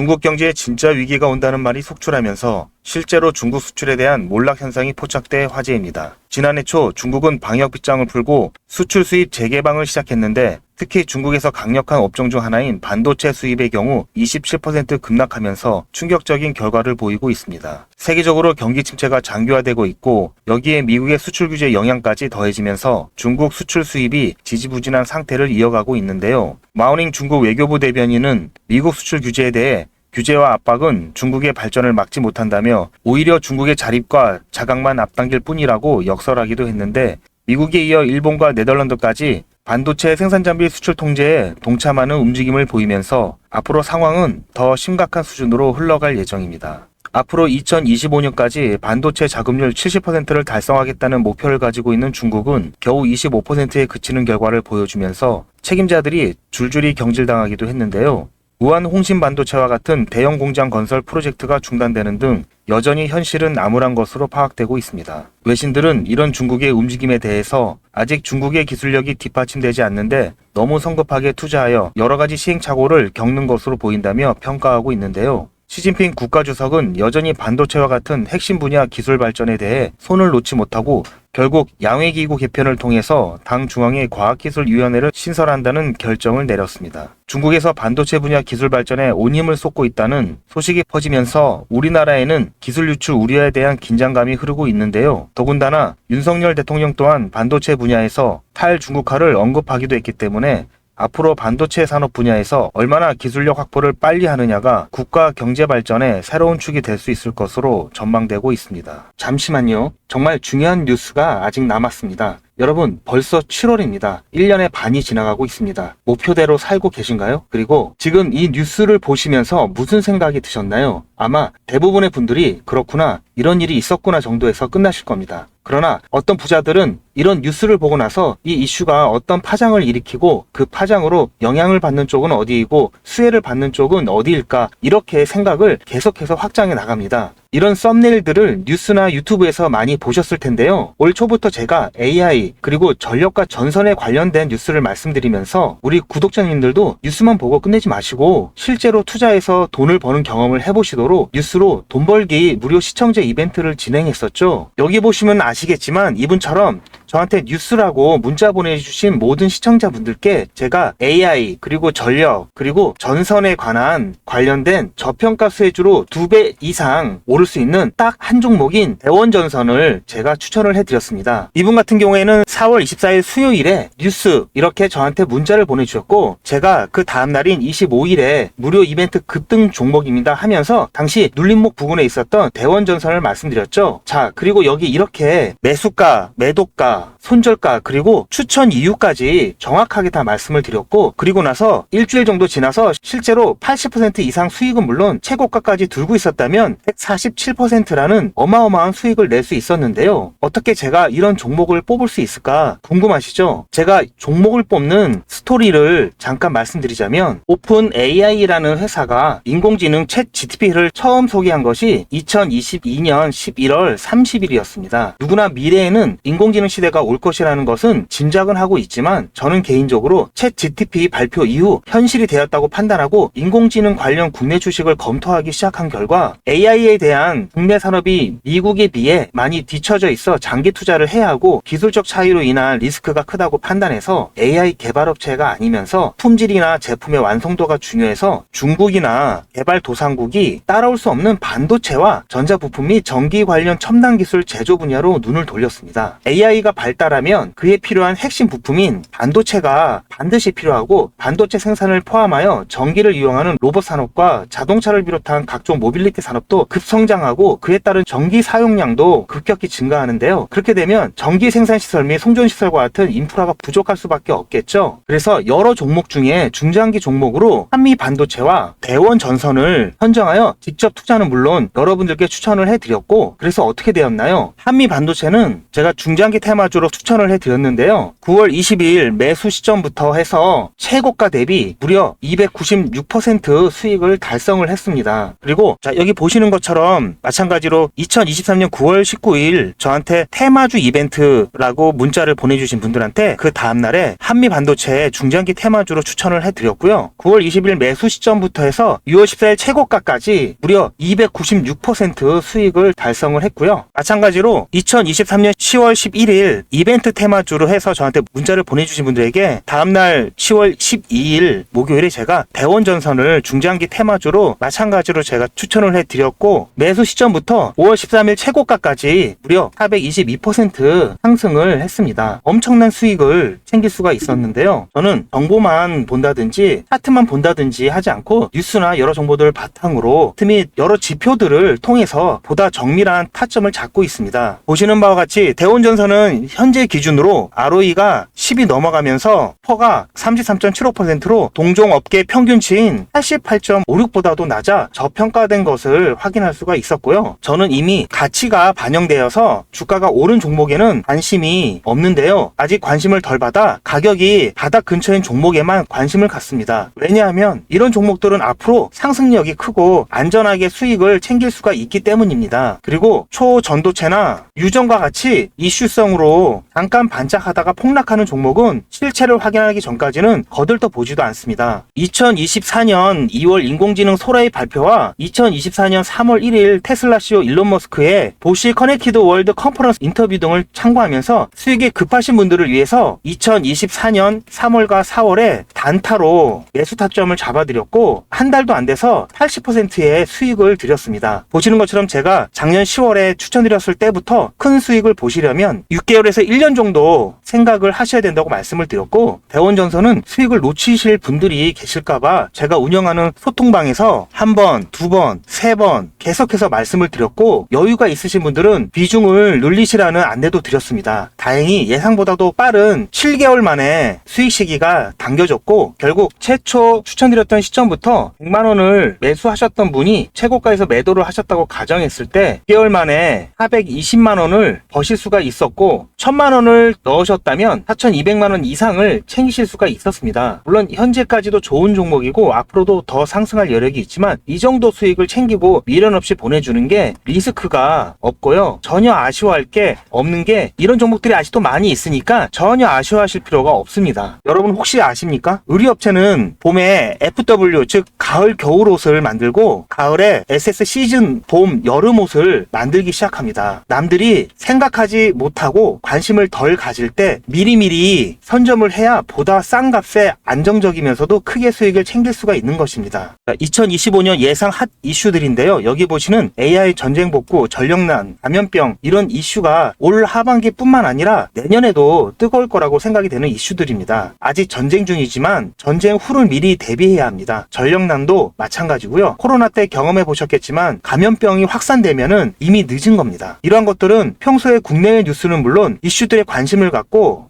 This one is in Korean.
중국 경제에 진짜 위기가 온다는 말이 속출하면서 실제로 중국 수출에 대한 몰락 현상이 포착돼 화제입니다. 지난해 초 중국은 방역 빗장을 풀고 수출 수입 재개방을 시작했는데 특히 중국에서 강력한 업종 중 하나인 반도체 수입의 경우 27% 급락하면서 충격적인 결과를 보이고 있습니다. 세계적으로 경기 침체가 장기화되고 있고 여기에 미국의 수출 규제 영향까지 더해지면서 중국 수출 수입이 지지부진한 상태를 이어가고 있는데요. 마오닝 중국 외교부 대변인은 미국 수출 규제에 대해 규제와 압박은 중국의 발전을 막지 못한다며 오히려 중국의 자립과 자각만 앞당길 뿐이라고 역설하기도 했는데 미국에 이어 일본과 네덜란드까지 반도체 생산 장비 수출 통제에 동참하는 움직임을 보이면서 앞으로 상황은 더 심각한 수준으로 흘러갈 예정입니다. 앞으로 2025년까지 반도체 자금률 70%를 달성하겠다는 목표를 가지고 있는 중국은 겨우 25%에 그치는 결과를 보여주면서 책임자들이 줄줄이 경질당하기도 했는데요. 우한 홍신 반도체와 같은 대형 공장 건설 프로젝트가 중단되는 등 여전히 현실은 암울한 것으로 파악되고 있습니다. 외신들은 이런 중국의 움직임에 대해서 아직 중국의 기술력이 뒷받침되지 않는데 너무 성급하게 투자하여 여러 가지 시행착오를 겪는 것으로 보인다며 평가하고 있는데요. 시진핑 국가주석은 여전히 반도체와 같은 핵심 분야 기술 발전에 대해 손을 놓지 못하고 결국 양회기구 개편을 통해서 당 중앙의 과학기술위원회를 신설한다는 결정을 내렸습니다. 중국에서 반도체 분야 기술 발전에 온 힘을 쏟고 있다는 소식이 퍼지면서 우리나라에는 기술 유출 우려에 대한 긴장감이 흐르고 있는데요. 더군다나 윤석열 대통령 또한 반도체 분야에서 탈중국화를 언급하기도 했기 때문에 앞으로 반도체 산업 분야에서 얼마나 기술력 확보를 빨리 하느냐가 국가 경제 발전의 새로운 축이 될 수 있을 것으로 전망되고 있습니다. 잠시만요. 정말 중요한 뉴스가 아직 남았습니다. 여러분, 벌써 7월입니다. 1년의 반이 지나가고 있습니다. 목표대로 살고 계신가요? 그리고 지금 이 뉴스를 보시면서 무슨 생각이 드셨나요? 아마 대부분의 분들이 그렇구나, 이런 일이 있었구나 정도에서 끝나실 겁니다. 그러나 어떤 부자들은 이런 뉴스를 보고 나서 이 이슈가 어떤 파장을 일으키고 그 파장으로 영향을 받는 쪽은 어디이고 수혜를 받는 쪽은 어디일까 이렇게 생각을 계속해서 확장해 나갑니다. 이런 썸네일들을 뉴스나 유튜브에서 많이 보셨을 텐데요. 올 초부터 제가 AI 그리고 전력과 전선에 관련된 뉴스를 말씀드리면서 우리 구독자님들도 뉴스만 보고 끝내지 마시고 실제로 투자해서 돈을 버는 경험을 해보시도록 뉴스로 돈 벌기 무료 시청자 이벤트를 진행했었죠. 여기 보시면 아시겠지만 이분처럼 저한테 뉴스라고 문자 보내주신 모든 시청자분들께 제가 AI 그리고 전력 그리고 전선에 관한 관련된 저평가 수혜주로 두 배 이상 오를 수 있는 딱 한 종목인 대원전선을 제가 추천을 해드렸습니다. 이분 같은 경우에는 4월 24일 수요일에 뉴스 이렇게 저한테 문자를 보내주셨고 제가 그 다음 날인 25일에 무료 이벤트 급등 종목입니다 하면서 당시 눌림목 부근에 있었던 대원전선을 말씀드렸죠. 자 그리고 여기 이렇게 매수가, 매도가, 손절가 그리고 추천 이유까지 정확하게 다 말씀을 드렸고 그리고 나서 일주일 정도 지나서 실제로 80% 이상 수익은 물론 최고가까지 들고 있었다면 147%라는 어마어마한 수익을 낼 수 있었는데요. 어떻게 제가 이런 종목을 뽑을 수 있을까 궁금하시죠? 제가 종목을 뽑는 스토리를 잠깐 말씀드리자면 오픈 AI라는 회사가 인공지능 챗 GTP를 처음 소개한 것이 2022년 11월 30일이었습니다. 누구나 미래에는 인공지능 시대가 올 것이라는 것은 짐작은 하고 있지만 저는 개인적으로 챗 GTP 발표 이후 현실이 되었다고 판단하고 인공지능 관련 국내 주식을 검토하기 시작한 결과 AI에 대한 국내 산업이 미국에 비해 많이 뒤처져 있어 장기 투자를 해야 하고 기술적 차이로 인한 리스크가 크다고 판단해서 AI 개발업체가 아니면서 품질이나 제품의 완성도가 중요해서 중국이나 개발 도상국이 따라올 수 없는 반도체와 전자부품 및 전기 관련 첨단 기술 제조 분야로 눈을 돌렸습니다. AI가 발달하면 그에 필요한 핵심 부품인 반도체가 반드시 필요하고 반도체 생산을 포함하여 전기를 이용하는 로봇 산업과 자동차를 비롯한 각종 모빌리티 산업도 급성장하고 그에 따른 전기 사용량도 급격히 증가하는데요. 그렇게 되면 전기 생산 시설 및 송전 시설과 같은 인프라가 부족할 수밖에 없겠죠. 그래서 여러 종목 중에 중장기 종목으로 한미 반도체와 대원 전선을 선정하여 직접 투자는 물론 여러분들께 추천을 해드렸고 그래서 어떻게 되었나요? 한미 반도체는 제가 중장기 테마 테마주로 추천을 해드렸는데요. 9월 22일 매수 시점부터 해서 최고가 대비 무려 296% 수익을 달성을 했습니다. 그리고 자 여기 보시는 것처럼 마찬가지로 2023년 9월 19일 저한테 테마주 이벤트라고 문자를 보내주신 분들한테 그 다음날에 한미 반도체 중장기 테마주로 추천을 해드렸고요. 9월 20일 매수 시점부터 해서 6월 14일 최고가까지 무려 296% 수익을 달성을 했고요. 마찬가지로 2023년 10월 11일 이벤트 테마주로 해서 저한테 문자를 보내주신 분들에게 다음 날 10월 12일 목요일에 제가 대원전선을 중장기 테마주로 마찬가지로 제가 추천을 해드렸고 매수 시점부터 5월 13일 최고가까지 무려 422% 상승을 했습니다. 엄청난 수익을 챙길 수가 있었는데요. 저는 정보만 본다든지 차트만 본다든지 하지 않고 뉴스나 여러 정보들을 바탕으로 틈및 여러 지표들을 통해서 보다 정밀한 타점을 잡고 있습니다. 보시는 바와 같이 대원전선은 현재 기준으로 ROE가 10이 넘어가면서 퍼가 33.75%로 동종 업계 평균치인 88.56보다도 낮아 저평가된 것을 확인할 수가 있었고요. 저는 이미 가치가 반영되어서 주가가 오른 종목에는 관심이 없는데요. 아직 관심을 덜 받아 가격이 바닥 근처인 종목에만 관심을 갖습니다. 왜냐하면 이런 종목들은 앞으로 상승력이 크고 안전하게 수익을 챙길 수가 있기 때문입니다. 그리고 초전도체나 유전과 같이 이슈성으로 잠깐 반짝하다가 폭락하는 종목은 실체를 확인하 기 전까지는 거들떠 보지도 않습니다. 2024년 2월 인공지능 소라의 발표와 2024년 3월 1일 테슬라 CEO 일론 머스크의 보시 커넥티드 월드 컨퍼런스 인터뷰 등을 참고하면서 수익이 급하신 분들을 위해서 2024년 3월과 4월에 단타로 매수 타점을 잡아드렸고 한 달도 안 돼서 80%의 수익을 드렸습니다. 보시는 것처럼 제가 작년 10월에 추천드렸을 때부터 큰 수익을 보시려면 6개월에서 1년 정도 생각을 하셔야 된다고 말씀을 드렸고 대원전선은 수익을 놓치실 분들이 계실까봐 제가 운영하는 소통방에서 한 번, 두 번, 세 번 계속해서 말씀을 드렸고 여유가 있으신 분들은 비중을 늘리시라는 안내도 드렸습니다. 다행히 예상보다도 빠른 7개월 만에 수익 시기가 당겨졌고 결국 최초 추천드렸던 시점부터 100만 원을 매수하셨던 분이 최고가에서 매도를 하셨다고 가정했을 때 6개월 만에 420만 원을 버실 수가 있었고 1000만 원을 넣으셨다면 4200만 원 이상을 챙기 실 수가 있었습니다. 물론 현재까지도 좋은 종목이고 앞으로도 더 상승할 여력이 있지만 이 정도 수익을 챙기고 미련 없이 보내주는 게 리스크가 없고요. 전혀 아쉬워할 게 없는 게 이런 종목들이 아직도 많이 있으니까 전혀 아쉬워하실 필요가 없습니다. 여러분 혹시 아십니까? 의류업체는 봄에 FW 즉 가을 겨울 옷을 만들고 가을에 SS 시즌 봄 여름 옷을 만들기 시작합니다. 남들이 생각하지 못하고 관심을 덜 가질 때 미리미리 선점을 해야 보다 싼 값에 안정적이면서도 크게 수익을 챙길 수가 있는 것입니다. 2025년 예상 핫 이슈들인데요. 여기 보시는 AI 전쟁 복구, 전력난, 감염병 이런 이슈가 올 하반기뿐만 아니라 내년에도 뜨거울 거라고 생각이 되는 이슈들입니다. 아직 전쟁 중이지만 전쟁 후를 미리 대비해야 합니다. 전력난도 마찬가지고요. 코로나 때 경험해 보셨겠지만 감염병이 확산되면은 이미 늦은 겁니다. 이러한 것들은 평소에 국내외 뉴스는 물론 이슈들에 관심을 갖고